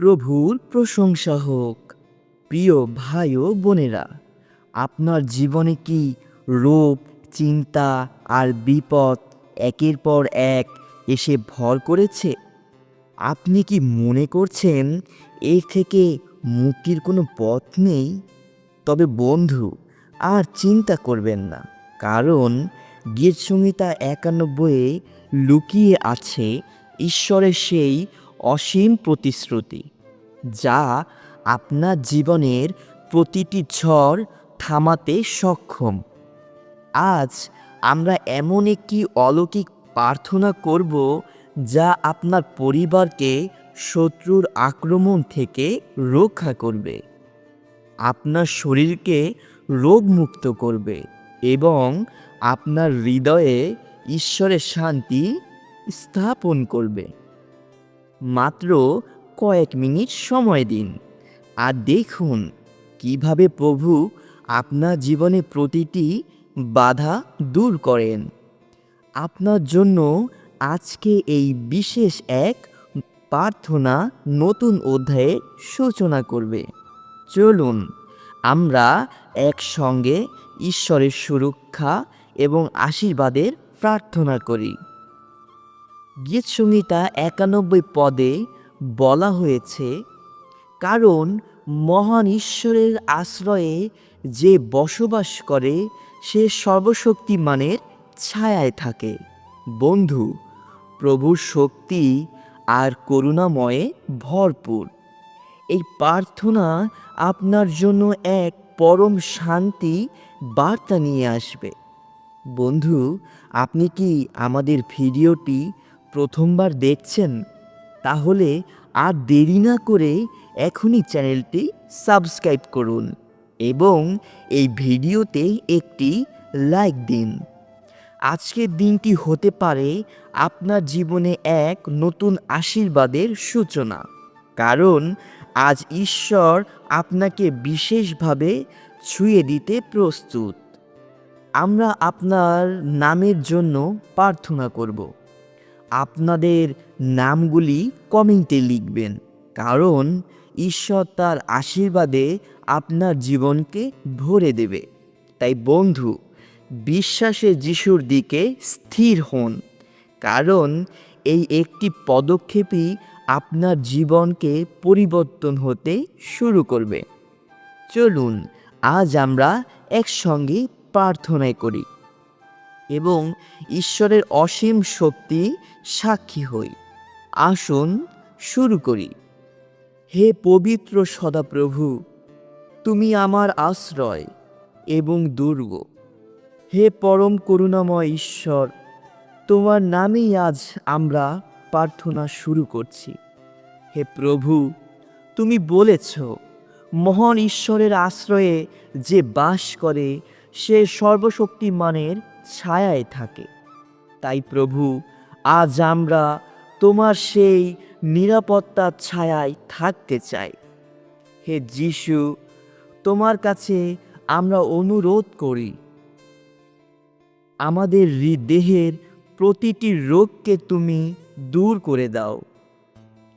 প্রভুর প্রশংসা হোক। প্রিয় ভাই ও বোনেরা, আপনার জীবনে কি রোগ, চিন্তা আর বিপদ একের পর এক এসে ভর করেছে? আপনি কি মনে করছেন এর থেকে মুক্তির কোনো পথ নেই? তবে বন্ধু, আর চিন্তা করবেন না, কারণ গীত সংহিতা একানব্বইয়ে লুকিয়ে আছে, ঈশ্বরের সেই অসীম প্রতিশ্রুতি, যা আপনার জীবনের প্রতিটি ঝড় থামাতে সক্ষম। আজ আমরা এমন একটি অলৌকিক প্রার্থনা করব, যা আপনার পরিবারকে শত্রুর আক্রমণ থেকে রক্ষা করবে। আপনার শরীরকে রোগমুক্ত করবে এবং আপনার হৃদয়ে ঈশ্বরের শান্তি স্থাপন করবে। মাত্র কয়েক মিনিট সময় দিন। আর দেখুন কীভাবে প্রভু আপনার জীবনে প্রতিটি বাধা দূর করেন। আপনার জন্য আজকে এই বিশেষ এক প্রার্থনা নতুন অধ্যায়ের সূচনা করবে। চলুন, আমরা একসঙ্গে ঈশ্বরের সুরক্ষা এবং আশীর্বাদের প্রার্থনা করি। গীত সংহিতা একানব্বই পদে বলা হয়েছে, কারণ মহান ঈশ্বরের আশ্রয়ে যে বসবাস করে, সে সর্বশক্তিমানের ছায়ায় থাকে। বন্ধু, প্রভুর শক্তি আর করুণাময়ে ভরপুর। এই প্রার্থনা আপনার জন্য এক পরম শান্তি বার্তা নিয়ে আসবে। বন্ধু, আপনি কি আমাদের ভিডিওটি প্রথমবার দেখছেন, তাহলে আর দেরি না করে এখনই চ্যানেলটি সাবস্ক্রাইব করুন এবং এই ভিডিওতে একটি লাইক দিন। আজকের দিনটি হতে পারে আপনার জীবনে এক নতুন আশীর্বাদের সূচনা। কারণ আজ ঈশ্বর আপনাকে বিশেষভাবে ছুঁয়ে দিতে প্রস্তুত। আমরা আপনার নামের জন্য প্রার্থনা করব। আপনাদের নামগুলি কমেন্টে লিখবেন। কারণ ঈশ্বর তার আশীর্বাদে আপনার জীবনকে ভরে দেবে। তাই বন্ধু, বিশ্বাসে যিশুর দিকে স্থির হন। কারণ এই একটি পদক্ষেপই আপনার জীবনকে পরিবর্তন হতে শুরু করবে। চলুন, আজ আমরা একসঙ্গে প্রার্থনায় করি। এবং ঈশ্বরের অসীম শক্তি সাক্ষী হই। আসুন, শুরু করি। হে পবিত্র সদাপ্রভু, তুমি আমার আশ্রয় এবং দুর্গ। হে পরম করুণাময় ঈশ্বর, তোমার নামেই আজ আমরা প্রার্থনা শুরু করছি। হে প্রভু, তুমি বলেছ, মহান ঈশ্বরের আশ্রয়ে যে বাস করে, সে সর্বশক্তিমানের ছায়ায় থাকে। তাই প্রভু আজ আমরা তোমার সেই নিরাপত্তার ছায়ায় থাকতে চাই। হে যিশু, তোমার কাছে আমরা অনুরোধ করি। আমাদের দেহের প্রতিটি রোগকে তুমি দূর করে দাও।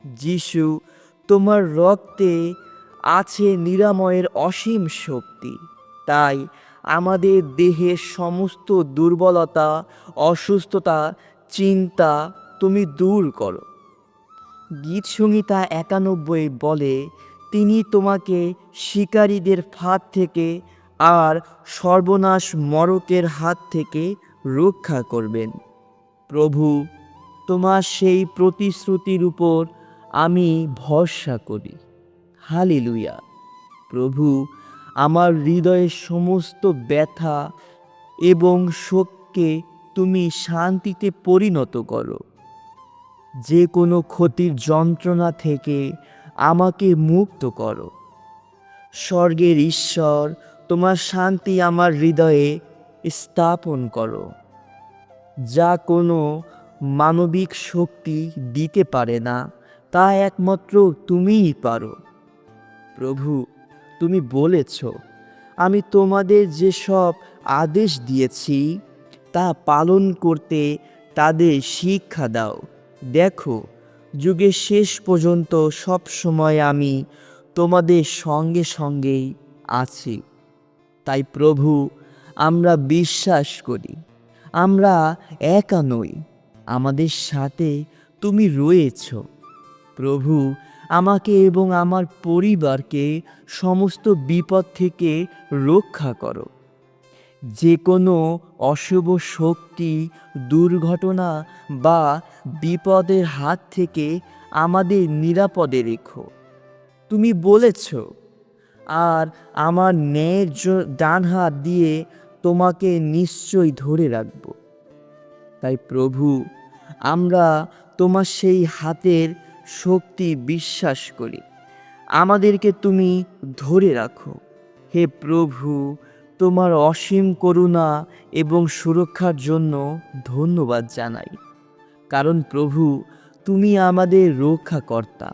যিশু, তোমার রক্তে আছে নিরাময়ের অসীম শক্তি। তাই আমাদের দেহের সমস্ত দুর্বলতা, অসুস্থতা চিন্তা তুমি দূর করো। গীত সংহিতা একানব্বই বলে, তিনি তোমাকে শিকারীদের ফাঁদ থেকে আর সর্বনাশ মরকের হাত থেকে রক্ষা করবেন। প্রভু, তোমার সেই প্রতিশ্রুতির উপর আমি ভরসা করি। হালিলুয়া। প্রভু, আমার হৃদয়ের সমস্ত ব্যথা এবং শোককে তুমি শান্তিতে পরিণত করো। যে কোনো ক্ষতির যন্ত্রণা থেকে আমাকে মুক্ত করো। স্বর্গের ঈশ্বর, তোমার শান্তি আমার হৃদয়ে স্থাপন করো। যা কোনো মানবিক শক্তি দিতে পারে না, তা একমাত্র তুমিই পারো। প্রভু, তুমি বলেছ, আমি তোমাদের যেসব আদেশ দিয়েছি তা পালন করতে তাদের শিক্ষা দাও। দেখো যুগের শেষ পর্যন্ত সব সময় আমি তোমাদের সঙ্গে সঙ্গেই আছি। তাই প্রভু, আমরা বিশ্বাস করি। আমরা একা নই, আমাদের সাথে তুমি রয়েছ। প্রভু, আমাকে এবং আমার পরিবারকে সমস্ত বিপদ থেকে রক্ষা করো। যে কোনো অশুভ শক্তি, দুর্ঘটনা বা বিপদের হাত থেকে আমাদের নিরাপদে রেখো। তুমি বলেছ, আর আমার ন্যায়ের ডান হাত দিয়ে তোমাকে নিশ্চয়ই ধরে রাখব। তাই প্রভু, আমরা তোমার সেই হাতের শক্তি বিশ্বাস করি। আমাদেরকে তুমি ধরে রাখো। হে প্রভু তোমার অসীম করুণা এবং সুরক্ষার জন্য ধন্যবাদ জানাই। কারণ প্রভু, তুমি আমাদের রক্ষাকর্তা,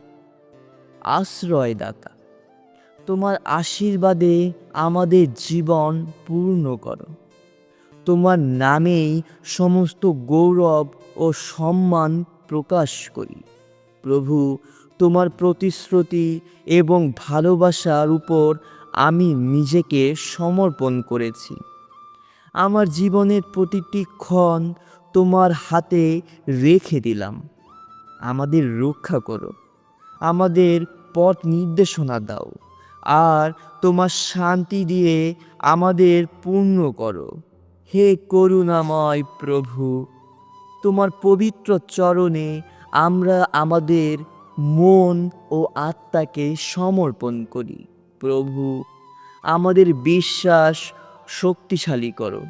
আশ্রয়দাতা। তোমার আশীর্বাদে আমাদের জীবন পূর্ণ করো। তোমার নামেই সমস্ত গৌরব ও সম্মান প্রকাশ করি। প্রভু, তোমার প্রতিশ্রুতি এবং ভালোবাসার উপর আমি নিজেকে সমর্পণ করেছি। আমার জীবনের প্রতিটি ক্ষণ তোমার হাতে রেখে দিলাম। আমাদের রক্ষা করো। আমাদের পথ নির্দেশনা দাও। আর তোমার শান্তি দিয়ে আমাদের পূর্ণ করো। হে করুণাময় প্রভু, তোমার পবিত্র চরণে আমরা আমাদের মন ও আত্মাকে সমর্পণ করি। প্রভু, আমাদের বিশ্বাস শক্তিশালী করো,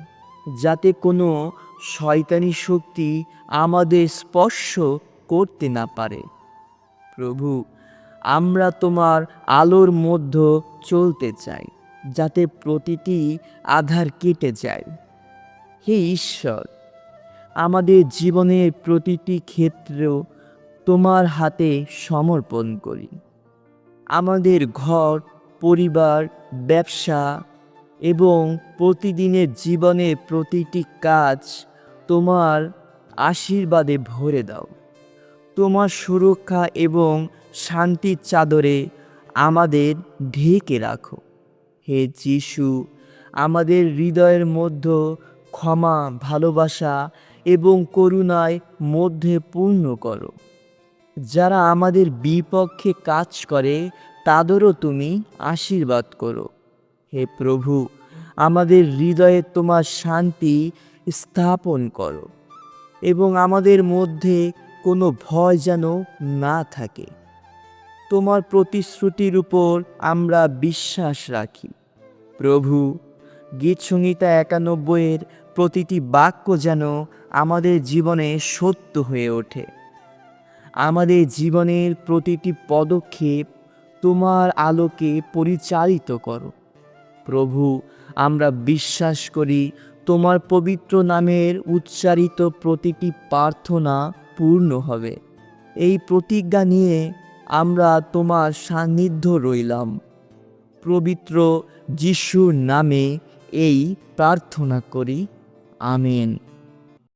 যাতে কোনো শয়তানি শক্তি আমাদের স্পর্শ করতে না পারে। প্রভু, আমরা তোমার আলোর মধ্য চলতে চাই, যাতে প্রতিটি আধার কেটে যায়। হে ঈশ্বর, আমাদের জীবনের প্রতিটি ক্ষেত্র তোমার হাতে সমর্পণ করি। আমাদের ঘর পরিবার, ব্যবসা এবং প্রতিদিনের জীবনে প্রতিটি কাজ তোমার আশীর্বাদে ভরে দাও। তোমার সুরক্ষা এবং শান্তির চাদরে আমাদের ঢেকে রাখো। হে যিশু, আমাদের হৃদয়ের মধ্যে ক্ষমা, ভালোবাসা এবং করুণায় মধ্যে পূর্ণ করো। যারা আমাদের বিপক্ষে কাজ করে তাদেরও তুমি আশীর্বাদ করো। হে প্রভু, আমাদের হৃদয়ে তোমার শান্তি স্থাপন করো এবং আমাদের মধ্যে কোনো ভয় যেন না থাকে। তোমার প্রতিশ্রুতির উপর আমরা বিশ্বাস রাখি। প্রভু, গীতসংহিতা একানব্বইয়ের প্রতিটি বাক্য যেন আমাদের জীবনে সত্য হয়ে ওঠে। আমাদের জীবনের প্রতিটি পদক্ষেপ তোমার আলোকে পরিচালিত করো। প্রভু, আমরা বিশ্বাস করি তোমার পবিত্র নামের উচ্চারিত প্রতিটি প্রার্থনা পূর্ণ হবে। এই প্রতিজ্ঞা নিয়ে আমরা তোমার সান্নিধ্য রইলাম। পবিত্র যিশুর নামে এই প্রার্থনা করি। আমেন।